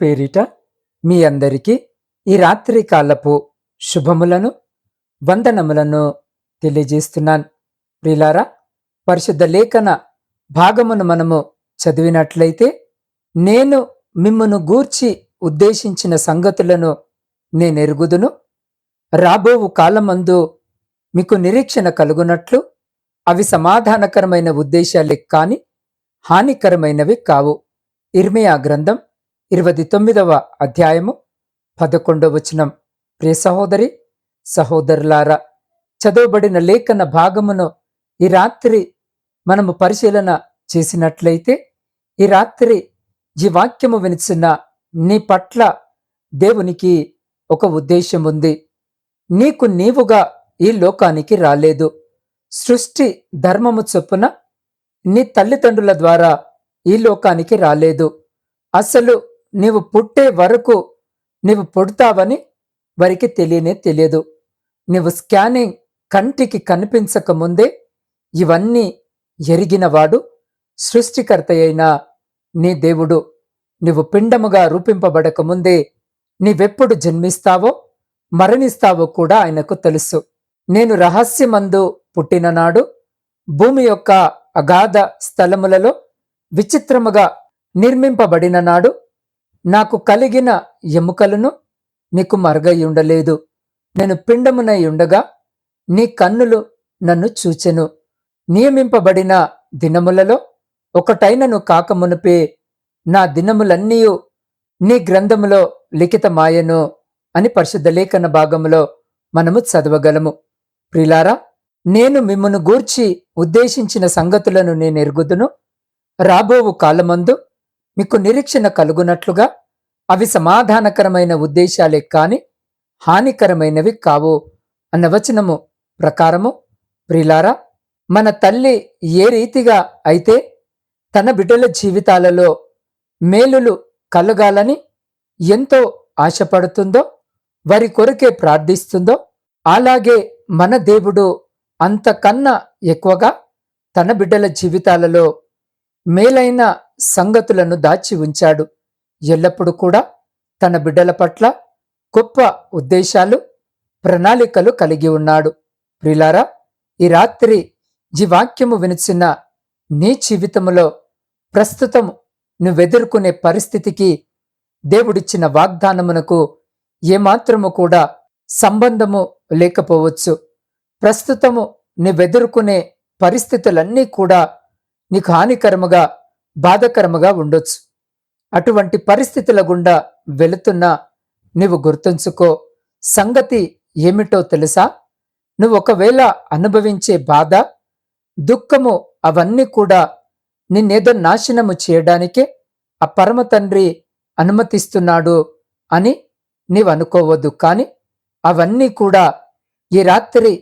పేరిట మీ అందరికీ ఈ రాత్రి కాలపు శుభములను వందనములను తెలియజేస్తున్నాను. ప్రిలారా పరిశుద్ధ లేఖన భాగమును మనము చదివినట్లయితే నేను మిమ్మను గూర్చి ఉద్దేశించిన సంగతులను నేనెరుగుదును. రాబోవు కాలమందు మీకు నిరీక్షణ కలుగునట్లు అవి సమాధానకరమైన ఉద్దేశాలే కాని హానికరమైనవి కావు. ఇర్మియా గ్రంథం ఇరవై తొమ్మిదవ అధ్యాయము పదకొండవ వచనం. ప్రియ సహోదరి సహోదరులారా చదవబడిన లేఖన భాగమును ఈ రాత్రి మనము పరిశీలన చేసినట్లయితే ఈ రాత్రి ఈ వాక్యము వినిచిన నీ పట్ల దేవునికి ఒక ఉద్దేశం ఉంది నీకు నీవుగా ఈ లోకానికి రాలేదు. సృష్టి ధర్మము చొప్పున నీ తల్లిదండ్రుల ద్వారా ఈ లోకానికి రాలేదు. అసలు నీవు పుట్టే వరకు నీవు పుడతావని వారికి తెలియనే తెలియదు. నీవు స్కానింగ్ కంటికి కనిపించక ముందే ఇవన్నీ ఎరిగినవాడు సృష్టికర్త అయిన నీ దేవుడు. నీవు పిండముగా రూపింపబడక ముందే నీవెప్పుడు జన్మిస్తావో మరణిస్తావో కూడా ఆయనకు తెలుసు. నేను రహస్యమందు పుట్టిననాడు భూమి యొక్క అగాధ స్థలములలో విచిత్రముగా నిర్మింపబడిన నాడు నాకు కలిగిన ఎముకలను నీకు మరగై నేను పిండమునై ఉండగా నీ కన్నులు నన్ను చూచెను. నియమింపబడిన దినములలో ఒకటైనను కాకమునుపే నా దినములన్నీ నీ గ్రంథములో లిఖితమాయను అని పరిశుద్ధ లేఖన భాగములో మనము చదవగలము. ప్రిలారా నేను మిమ్మను గూర్చి ఉద్దేశించిన సంగతులను నేను ఎరుగుదును రాబోవు కాలమందు మీకు నిరీక్షణ కలుగునట్లుగా అవి సమాధానకరమైన ఉద్దేశాలే కాని హానికరమైనవి కావు అన్న వచనము ప్రకారము. ప్రిలారా మన తల్లి ఏ రీతిగా అయితే తన బిడ్డల జీవితాలలో మేలులు కలగాలని ఎంతో ఆశపడుతుందో వారి కొరకే ప్రార్థిస్తుందో అలాగే మన దేవుడు అంతకన్నా ఎక్కువగా తన బిడ్డల జీవితాలలో మేలైన సంగతులను దాచి ఉంచాడు. ఎల్లప్పుడూ కూడా తన బిడ్డల పట్ల గొప్ప ఉద్దేశాలు ప్రణాళికలు కలిగి ఉన్నాడు. ప్రిలారా ఈ రాత్రి ఈ వాక్యము వినిచిన నీ జీవితములో ప్రస్తుతం నువ్వెదుర్కొనే పరిస్థితికి దేవుడిచ్చిన వాగ్దానమునకు ఏమాత్రము కూడా సంబంధము లేకపోవచ్చు. ప్రస్తుతము నువ్వెదుర్కొనే పరిస్థితులన్నీ కూడా నీకు హానికరముగా బాధకరముగా ఉండొచ్చు. అటువంటి పరిస్థితుల గుండా వెళుతున్నా నువ్వు గుర్తుంచుకో సంగతి ఏమిటో తెలుసా? నువ్వు ఒకవేళ అనుభవించే బాధ దుఃఖము అవన్నీ కూడా నిన్నేదో నాశనము చేయడానికే ఆ పరమ తండ్రి అనుమతిస్తున్నాడు అని నీవు అనుకోవద్దు. కాని అవన్నీ కూడా ఈ రాత్రి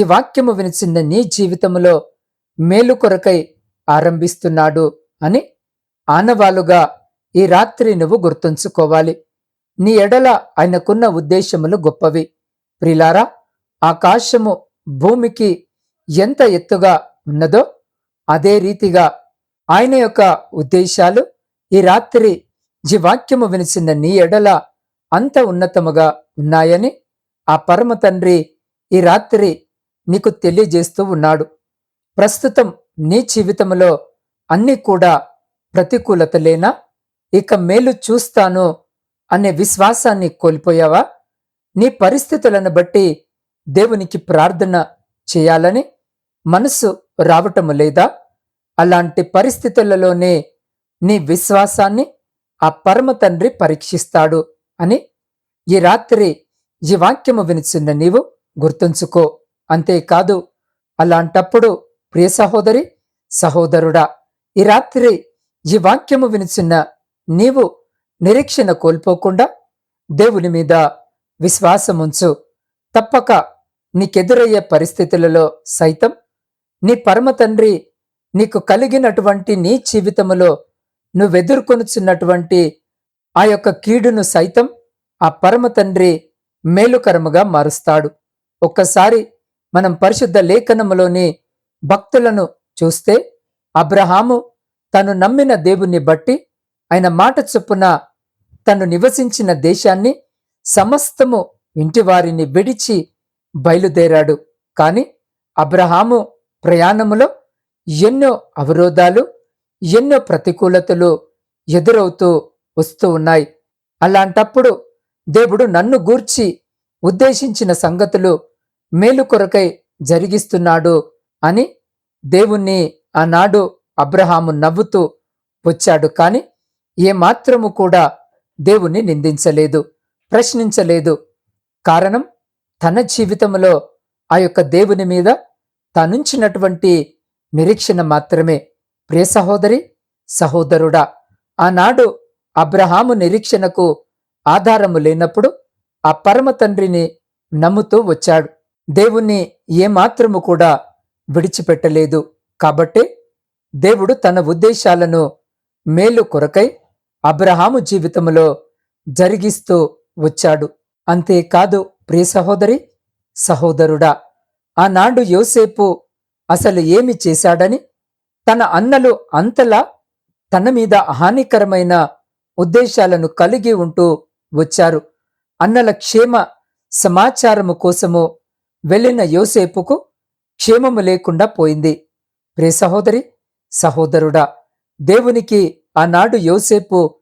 ఈ వాక్యము వినిచిన నీ జీవితములో మేలు కొరకై ఆరంభిస్తున్నాడు అని ఆనవాలుగా ఈ రాత్రి నువ్వు గుర్తుంచుకోవాలి. నీ ఎడల ఆయనకున్న ఉద్దేశములు గొప్పవి. ప్రిలారా ఆకాశము భూమికి ఎంత ఎత్తుగా ఉన్నదో అదే రీతిగా ఆయన యొక్క ఉద్దేశాలు ఈ రాత్రి జీవాక్యము వాక్యము నీ ఎడల అంత ఉన్నతముగా ఉన్నాయని ఆ పరమ తండ్రి ఈ రాత్రి నీకు తెలియజేస్తూ ఉన్నాడు. ప్రస్తుతం నీ జీవితంలో అన్నీ కూడా ప్రతికూలతలేనా ఇక మేలు చూస్తాను అనే విశ్వాసాన్ని కోల్పోయావా? నీ పరిస్థితులను బట్టి దేవునికి ప్రార్థన చేయాలని మనసు రావటము లేదా? అలాంటి పరిస్థితులలోనే నీ విశ్వాసాన్ని ఆ పరమ తండ్రి పరీక్షిస్తాడు అని ఈ రాత్రి ఈ వాక్యము వినిచున్న నీవు గుర్తుంచుకో. అంతేకాదు అలాంటప్పుడు ప్రియ సహోదరి సహోదరుడా ఈ రాత్రి ఈ వాక్యము వినిచున్న నీవు నిరీక్షణ కోల్పోకుండా దేవుని మీద విశ్వాసముంచు. తప్పక నీకెదురయ్యే పరిస్థితులలో సైతం నీ పరమ తండ్రి నీకు కలిగినటువంటి నీ జీవితములో నువ్వెదుర్కొనుచున్నటువంటి ఆ యొక్క కీడును సైతం ఆ పరమ తండ్రి మేలుకరముగా మారుస్తాడు. ఒక్కసారి మనం పరిశుద్ధ లేఖనములోని భక్తులను చూస్తే అబ్రహాము తను నమ్మిన దేవుణ్ణి బట్టి ఆయన మాట చొప్పున తను నివసించిన దేశాన్ని సమస్తము ఇంటివారిని విడిచి బయలుదేరాడు. కాని అబ్రహాము ప్రయాణములో ఎన్నో అవరోధాలు ఎన్నో ప్రతికూలతలు ఎదురవుతూ వస్తూ ఉన్నాయి. అలాంటప్పుడు దేవుడు నన్ను గూర్చి ఉద్దేశించిన సంగతులు మేలు కొరకై జరిగిస్తున్నాడు. అని దేవుణ్ణి ఆనాడు అబ్రహాము నవ్వుతూ వచ్చాడు. కాని ఏమాత్రము కూడా దేవుణ్ణి నిందించలేదు ప్రశ్నించలేదు. కారణం తన జీవితంలో ఆ యొక్క దేవుని మీద తనుంచినటువంటి నిరీక్షణ మాత్రమే. ప్రియ సహోదరి సహోదరుడా ఆనాడు అబ్రహాము నిరీక్షణకు ఆధారము లేనప్పుడు ఆ పరమ తండ్రిని నమ్ముతూ వచ్చాడు. దేవుణ్ణి ఏమాత్రము కూడా విడిచిపెట్టలేదు. కాబట్టే దేవుడు తన ఉద్దేశాలను మేలు కొరకై అబ్రహాము జీవితంలో జరిగిస్తూ వచ్చాడు. అంతేకాదు ప్రియ సహోదరి సహోదరుడా ఆనాడు యోసేపు అసలు ఏమి చేశాడని తన అన్నలు అంతలా తన మీద హానికరమైన ఉద్దేశాలను కలిగి ఉంటూ వచ్చారు. అన్నల క్షేమ సమాచారము కోసము వెళ్ళిన యోసేపుకు క్షేమము లేకుండా పోయింది. ప్రే సహోదరి సహోదరుడా దేవునికి ఆనాడు యోసేపు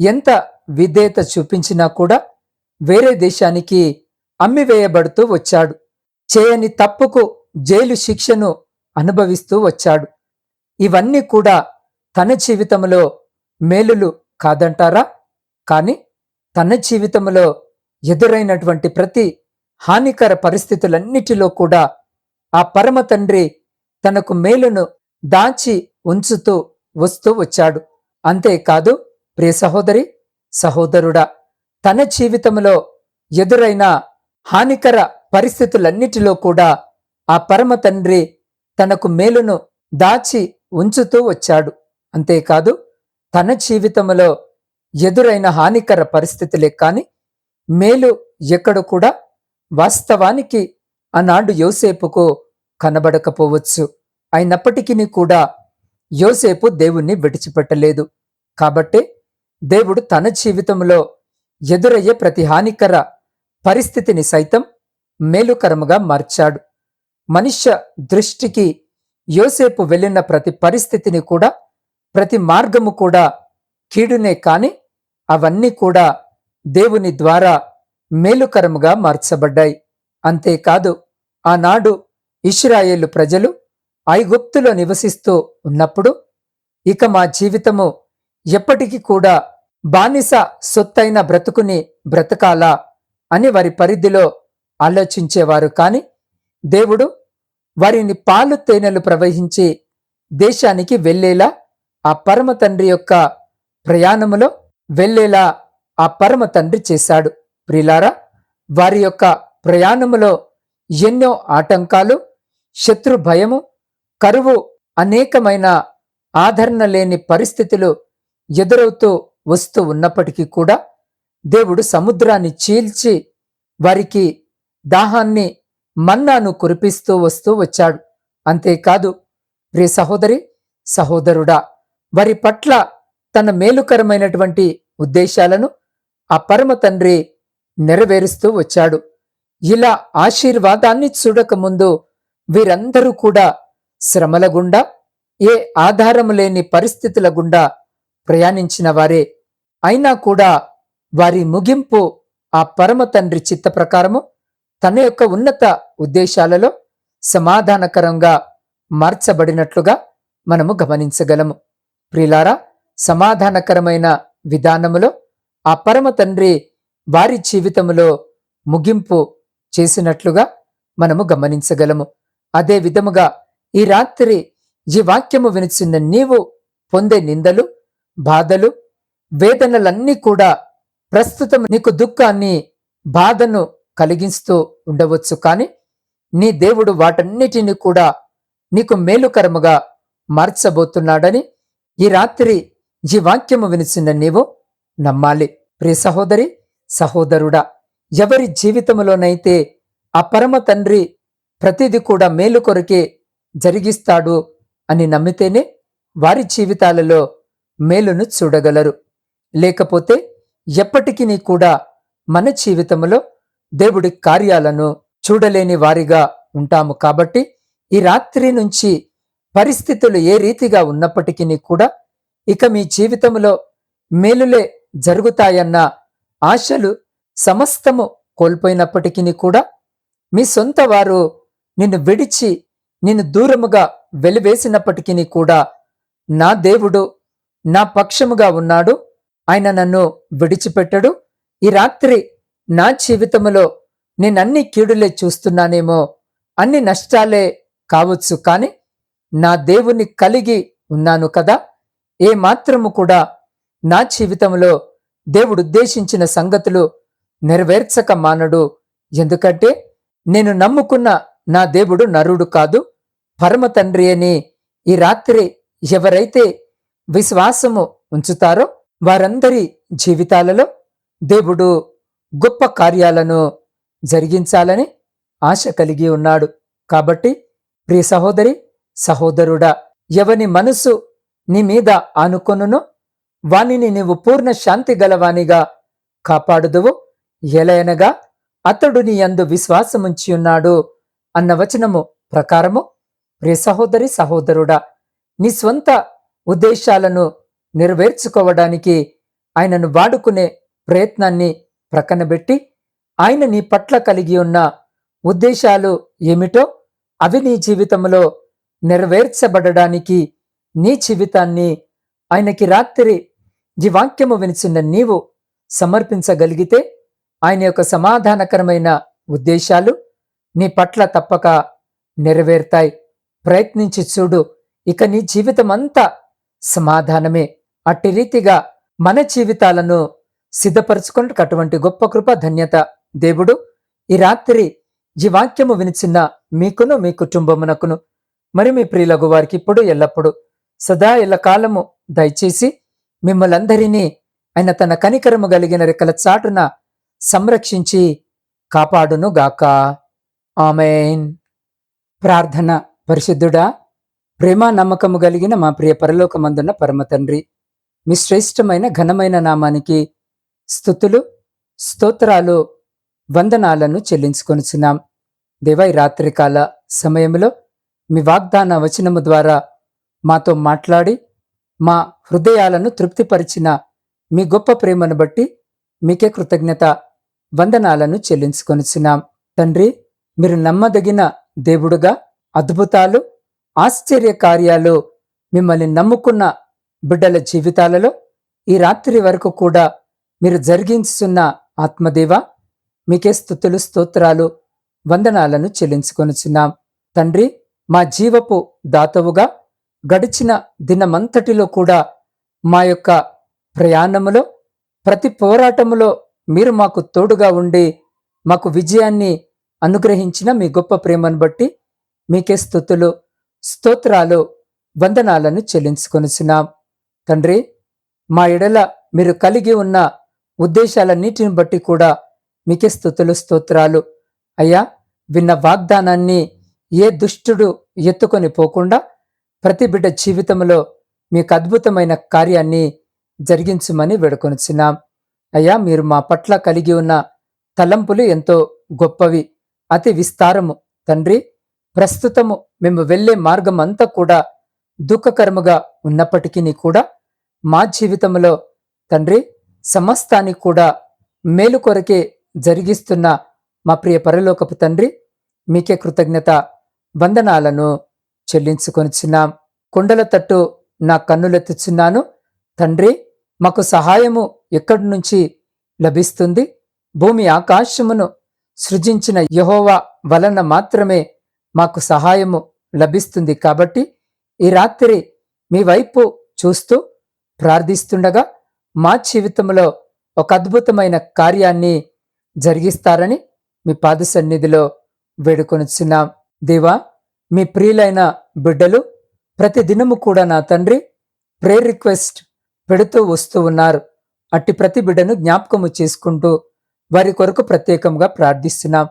ఎంత విధేయత చూపించినా కూడా వేరే దేశానికి అమ్మివేయబడుతూ వచ్చాడు. చేయని తప్పుకు జైలు శిక్షను అనుభవిస్తూ వచ్చాడు. ఇవన్నీ కూడా తన జీవితంలో మేలులు కాదంటారా? కాని తన జీవితంలో ఎదురైనటువంటి ప్రతి హానికర పరిస్థితులన్నిటిలో కూడా ఆ పరమ తండ్రి తనకు మేలును దాచి ఉంచుతూ వస్తూ వచ్చాడు. అంతేకాదు ప్రియ సహోదరి సహోదరుడా తన జీవితంలో ఎదురైన హానికర పరిస్థితులన్నిటిలో కూడా ఆ పరమ తండ్రి తనకు మేలును దాచి ఉంచుతూ వచ్చాడు. అంతేకాదు తన జీవితంలో ఎదురైన హానికర పరిస్థితులే కాని మేలు ఎక్కడ కూడా వాస్తవానికి ఆనాడు యోసేపుకు కనబడకపోవచ్చు. అయినప్పటికీ కూడా యోసేపు దేవుణ్ణి విడిచిపెట్టలేదు. కాబట్టే దేవుడు తన జీవితంలో ఎదురయ్యే ప్రతి హానికర పరిస్థితిని సైతం మేలుకరముగా మార్చాడు. మనుష్య దృష్టికి యోసేపు వెళ్ళిన ప్రతి పరిస్థితిని కూడా ప్రతి మార్గము కూడా కీడునే కాని అవన్నీ కూడా దేవుని ద్వారా మేలుకరముగా మార్చబడ్డాయి. అంతేకాదు ఆనాడు ఇష్రాయేలు ప్రజలు ఐగుప్తులో నివసిస్తూ ఉన్నప్పుడు ఇక మా జీవితము ఎప్పటికీ కూడా బానిస సొత్తైన బ్రతుకుని బ్రతకాలా అని వారి పరిధిలో ఆలోచించేవారు. కాని దేవుడు వారిని పాలు తేనెలు ప్రవహించి దేశానికి వెళ్ళేలా ఆ పరమ తండ్రి యొక్క ప్రయాణములో వెళ్ళేలా ఆ పరమ తండ్రి చేశాడు. ప్రిలారా వారి యొక్క ప్రయాణములో ఎన్నో ఆటంకాలు శత్రు భయము కరువు అనేకమైన ఆదరణ లేని పరిస్థితులు ఎదురవుతూ వస్తూ ఉన్నప్పటికీ కూడా దేవుడు సముద్రాన్ని చీల్చి వారికి దాహాన్ని మన్నాను కురిపిస్తూ వస్తూ వచ్చాడు. అంతేకాదు ప్రియ సహోదరి సహోదరుడా వారి పట్ల తన మేలుకరమైనటువంటి ఉద్దేశాలను ఆ పరమ తండ్రి నెరవేరుస్తూ వచ్చాడు. ఇలా ఆశీర్వాదాన్ని చూడకముందు వీరందరూ కూడా శ్రమల గుండా ఏ ఆధారము లేని పరిస్థితుల గుండా ప్రయాణించిన వారే. అయినా కూడా వారి ముగింపు ఆ పరమ తండ్రి చిత్త ప్రకారము తన యొక్క ఉన్నత ఉద్దేశాలలో సమాధానకరంగా మార్చబడినట్లుగా మనము గమనించగలము. ప్రిలారా సమాధానకరమైన విధానములో ఆ పరమ తండ్రి వారి జీవితములో ముగింపు చేసినట్లుగా మనము గమనించగలము. అదే విధముగా ఈ రాత్రి ఈ వాక్యము వినిచిన నీవు పొందే నిందలు బాధలు వేదనలన్నీ కూడా ప్రస్తుతం నీకు దుఃఖాన్ని బాధను కలిగిస్తూ ఉండవచ్చు. కాని నీ దేవుడు వాటన్నిటిని కూడా నీకు మేలుకరముగా మార్చబోతున్నాడని ఈ రాత్రి ఈ వాక్యము వినిచిన నీవు నమ్మాలి. ప్రియ సహోదరి సహోదరుడా ఎవరి జీవితంలోనైతే ఆ పరమ తండ్రి ప్రతిది కూడా మేలు కొరకే జరిగిస్తాడు అని నమ్మితేనే వారి జీవితాలలో మేలును చూడగలరు. లేకపోతే ఎప్పటికీ కూడా మన జీవితంలో దేవుడి కార్యాలను చూడలేని వారిగా ఉంటాము కాబట్టి ఈ రాత్రి నుంచి పరిస్థితులు ఏ రీతిగా ఉన్నప్పటికీ కూడా ఇక మీ జీవితంలో మేలులే జరుగుతాయన్న ఆశలు సమస్తము కోల్పోయినప్పటికీ కూడా మీ సొంత వారు నిన్ను విడిచి నిన్ను దూరముగా వెలివేసినప్పటికీ కూడా నా దేవుడు నా పక్షముగా ఉన్నాడు. ఆయన నన్ను విడిచిపెట్టడు. ఈ రాత్రి నా జీవితంలో నేనన్ని కీడులే చూస్తున్నానేమో అన్ని నష్టాలే కావచ్చు కాని నా దేవుని కలిగి ఉన్నాను కదా. ఏ మాత్రము కూడా నా జీవితంలో దేవుడు ఉద్దేశించిన సంగతులు నెరవేర్చక మానడు. ఎందుకంటే నేను నమ్ముకున్న నా దేవుడు నరుడు కాదు. పరమ తండ్రి అని ఈ రాత్రి ఎవరైతే విశ్వాసము ఉంచుతారో వారందరి జీవితాలలో దేవుడు గొప్ప కార్యాలను జరిగించాలని ఆశ కలిగి ఉన్నాడు. కాబట్టి ప్రియ సహోదరి సహోదరుడా ఎవని మనసు నీ మీద ఆనుకొనునో? వానిని నీవు పూర్ణ శాంతి గలవానిగా కాపాడుదువు. ఎలయనగా అతడు నీ అందు విశ్వాసముంచి ఉన్నాడు అన్న వచనము ప్రకారము. ప్రియ సహోదరి సహోదరుడా నీ స్వంత ఉద్దేశాలను నెరవేర్చుకోవడానికి ఆయనను వాడుకునే ప్రయత్నాన్ని ప్రక్కనబెట్టి ఆయన నీ పట్ల కలిగి ఉన్న ఉద్దేశాలు ఏమిటో అవి నీ జీవితంలో నెరవేర్చబడడానికి నీ జీవితాన్ని ఆయనకి రాత్రి ఈ వాక్యము వినిచిన నీవు సమర్పించగలిగితే ఆయన యొక్క సమాధానకరమైన ఉద్దేశాలు నీ పట్ల తప్పక నెరవేరుతాయి. ప్రయత్నించి చూడు ఇక నీ జీవితమంతా సమాధానమే. అట్టి రీతిగా మన జీవితాలను సిద్ధపరచుకుంటూ అటువంటి గొప్ప కృప ధన్యత దేవుడు ఈ రాత్రి ఈ వాక్యము వినిచిన్న మీకును మీ కుటుంబమునకును మరి మీ ప్రియులగు వారికి ఇప్పుడు ఎల్లప్పుడు సదా ఎల్లకాలము దయచేసి మిమ్మలందరినీ ఆయన తన కనికరము కలిగిన రెక్కల చాటున సంరక్షించి కాపాడును గాక ఆమెన్. ప్రార్థన పరిశుద్ధుడా ప్రేమ నమ్మకము కలిగిన మా ప్రియ పరలోకమందున్న పరమతండ్రి మీ శ్రేష్టమైన ఘనమైన నామానికి స్థుతులు స్తోత్రాలు వందనాలను చెల్లించుకొనిచున్నాం. దేవై రాత్రికాల సమయంలో మీ వాగ్దాన వచనము ద్వారా మాతో మాట్లాడి మా హృదయాలను తృప్తిపరిచిన మీ గొప్ప ప్రేమను బట్టి మీకే కృతజ్ఞత వందనాలను చెల్లించుకొనిచున్నాం. తండ్రి మీరు నమ్మదగిన దేవుడుగా అద్భుతాలు ఆశ్చర్య కార్యాలు మిమ్మల్ని నమ్ముకున్న బిడ్డల జీవితాలలో ఈ రాత్రి వరకు కూడా మీరు జరిగించున్న ఆత్మదేవ మీకే స్థుతులు స్తోత్రాలు వందనాలను చెల్లించుకొనిచున్నాం. తండ్రి మా జీవపు దాతవుగా గడిచిన దినమంతటిలో కూడా మా యొక్క ప్రయాణములో ప్రతి పోరాటములో మీరు మాకు తోడుగా ఉండి మాకు విజయాన్ని అనుగ్రహించిన మీ గొప్ప ప్రేమను బట్టి మీకే స్థుతులు స్తోత్రాలు వందనాలను చెల్లించుకొనిచున్నాం. తండ్రి మా ఎడల మీరు కలిగి ఉన్న ఉద్దేశాలన్నిటిని బట్టి కూడా మీకే స్థుతులు స్తోత్రాలు. అయ్యా విన్న వాగ్దానాన్ని ఏ దుష్టుడు ఎత్తుకొని పోకుండా ప్రతి బిడ్డ జీవితంలో మీకు అద్భుతమైన కార్యాన్ని జరిగించమని వేడుకొనిచున్నాం. అయ్యా మీరు మా పట్ల కలిగి ఉన్న తలంపులు ఎంతో గొప్పవి అతి విస్తారము. తండ్రి ప్రస్తుతము మేము వెళ్ళే మార్గం అంతా కూడా దుఃఖకరముగా ఉన్నప్పటికీ కూడా మా జీవితంలో తండ్రి సమస్తానికి కూడా మేలు కొరకే జరిగిస్తున్న మా ప్రియ పరలోకపు తండ్రి మీకే కృతజ్ఞత వందనాలను చెల్లించుకొనిచున్నాం. కొండల తట్టు నా కన్నులెత్తుచున్నాను. తండ్రి మాకు సహాయము ఎక్కడి నుంచి లభిస్తుంది? భూమి ఆకాశమును సృజించిన యహోవా వలన మాత్రమే మాకు సహాయము లభిస్తుంది కాబట్టి ఈ రాత్రి మీ వైపు చూస్తూ ప్రార్థిస్తుండగా మా జీవితంలో ఒక అద్భుతమైన కార్యాన్ని జరిగిస్తారని మీ పాద సన్నిధిలో వేడుకొనిచున్నాం. దేవా మీ ప్రియులైన బిడ్డలు ప్రతి దినము కూడా నా తండ్రి ప్రేయర్ రిక్వెస్ట్ పెడుతూ వస్తూ ఉన్నారు. అట్టి ప్రతి బిడ్డను జ్ఞాపకము చేసుకుంటూ వారి కొరకు ప్రత్యేకంగా ప్రార్థిస్తున్నాం.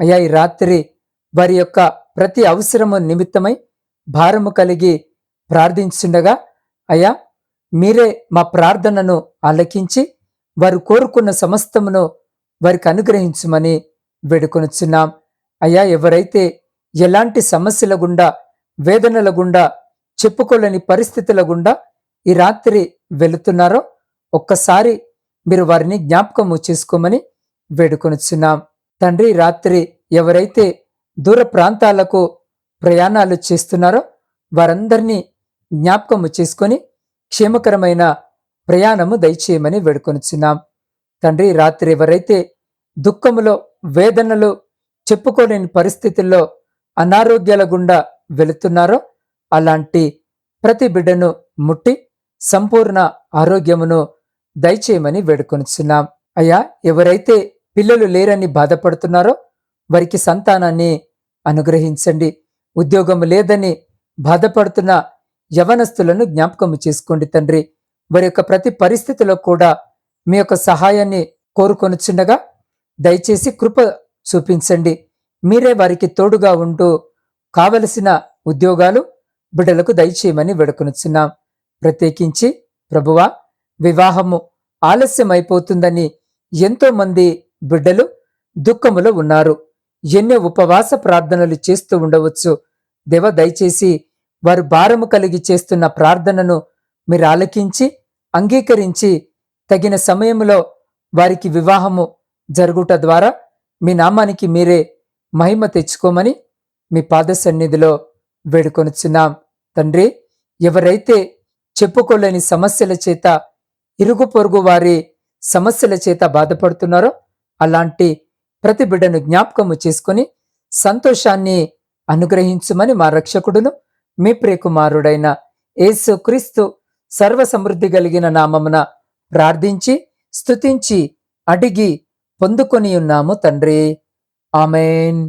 అయ్యా ఈ రాత్రి వారి యొక్క ప్రతి అవసరము నిమిత్తమై భారము కలిగి ప్రార్థించుండగా అయ్యా మీరే మా ప్రార్థనను ఆలకించి వారు కోరుకున్న సమస్తమును వారికి అనుగ్రహించమని వేడుకొనుచున్నాం. అయ్యా ఎవరైతే ఎలాంటి సమస్యల గుండా వేదనల గుండా చెప్పుకోలేని పరిస్థితుల గుండా ఈ రాత్రి వెళుతున్నారో ఒక్కసారి మీరు వారిని జ్ఞాపకము చేసుకోమని వేడుకొనుచున్నాం. తండ్రి రాత్రి ఎవరైతే దూర ప్రాంతాలకు ప్రయాణాలు చేస్తున్నారో వారందరినీ జ్ఞాపకము చేసుకొని క్షేమకరమైన ప్రయాణము దయచేయమని వేడుకొనుచున్నాం. తండ్రి రాత్రి ఎవరైతే దుఃఖములో వేదనలు చెప్పుకోలేని పరిస్థితుల్లో అనారోగ్యాల గుండా వెళుతున్నారో అలాంటి ప్రతి బిడ్డను ముట్టి సంపూర్ణ ఆరోగ్యమును దయచేయమని వేడుకొనిచున్నాం. అయ్యా ఎవరైతే పిల్లలు లేరని బాధపడుతున్నారో వారికి సంతానాన్ని అనుగ్రహించండి. ఉద్యోగం లేదని బాధపడుతున్న యవనస్తులను జ్ఞాపకము చేసుకోండి తండ్రి. వారి యొక్క ప్రతి పరిస్థితిలో కూడా మీ యొక్క సహాయాన్ని కోరుకొనుచుండగా దయచేసి కృప చూపించండి. మీరే వారికి తోడుగా ఉంటూ కావలసిన ఉద్యోగాలు బిడ్డలకు దయచేయమని వేడుకొనుచున్నాం. ప్రత్యేకించి ప్రభువా వివాహము ఆలస్యమైపోతుందని ఎంతోమంది ఎంతో మంది బిడ్డలు దుఃఖములో ఉన్నారు. ఎన్నో ఉపవాస ప్రార్థనలు చేస్తూ ఉండవచ్చు. దేవ దయచేసి వారు భారము కలిగి చేస్తున్న ప్రార్థనను మీరు ఆలకించి అంగీకరించి తగిన సమయంలో వారికి వివాహము జరుగుట ద్వారా మీ నామానికి మీరే మహిమ తెచ్చుకోమని మీ పాద సన్నిధిలో వేడుకొనుచున్నాం. తండ్రి ఎవరైతే చెప్పుకోలేని సమస్యల చేత ఇరుగు పొరుగు వారి సమస్యల చేత బాధపడుతున్నారో అలాంటి ప్రతి బిడ్డను జ్ఞాపకము చేసుకొని సంతోషాన్ని అనుగ్రహించుమని మా రక్షకుడును మీ ప్రియకుమారుడైన యేసు క్రీస్తు సర్వ సమృద్ధి కలిగిన నామమున ప్రార్థించి స్తుతించి అడిగి పొందుకొని ఉన్నాము తండ్రి. ఆమెన్.